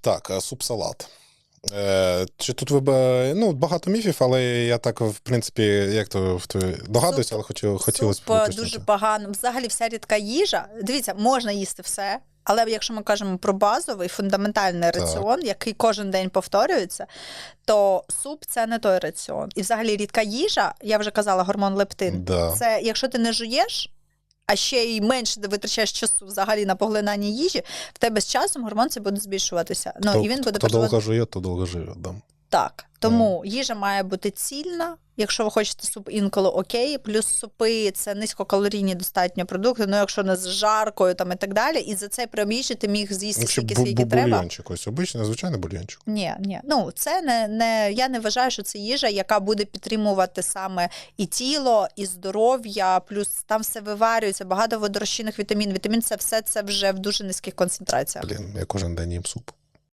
Так, е, суп-салат. Е, чи тут ви ну, багато міфів, але я так, в принципі, як то в догадуюся, але хотів, хотілося Суп е, дуже погано. Взагалі, вся рідка їжа. Дивіться, можна їсти все. Але якщо ми кажемо про базовий фундаментальний Так. раціон, який кожен день повторюється, то суп це не той раціон. І взагалі рідка їжа, я вже казала, гормон лептин. Да. Це якщо ти не жуєш, а ще й менше витрачаєш часу взагалі на поглинання їжі, в тебе з часом гормон це буде збільшуватися. Ну Хто, і він буде хто довго живе, то довго живе. Да. Так. Тому їжа має бути цільна. Якщо ви хочете суп інколи окей, плюс супи це низькокалорійні достатньо продукти. Ну якщо не з жаркою там і так далі, і за цей проміжі ти міг з'їсти Ну, ще скільки треба. бульйончик, ось обичний, звичайний бульйончик. Ні, ні. Ну це не, не я не вважаю, що це їжа, яка буде підтримувати саме і тіло, і здоров'я. Плюс там все виварюється, багато водорозчинних вітамін. Вітамін це все це вже в дуже низьких концентраціях. Блін, я кожен день їм суп.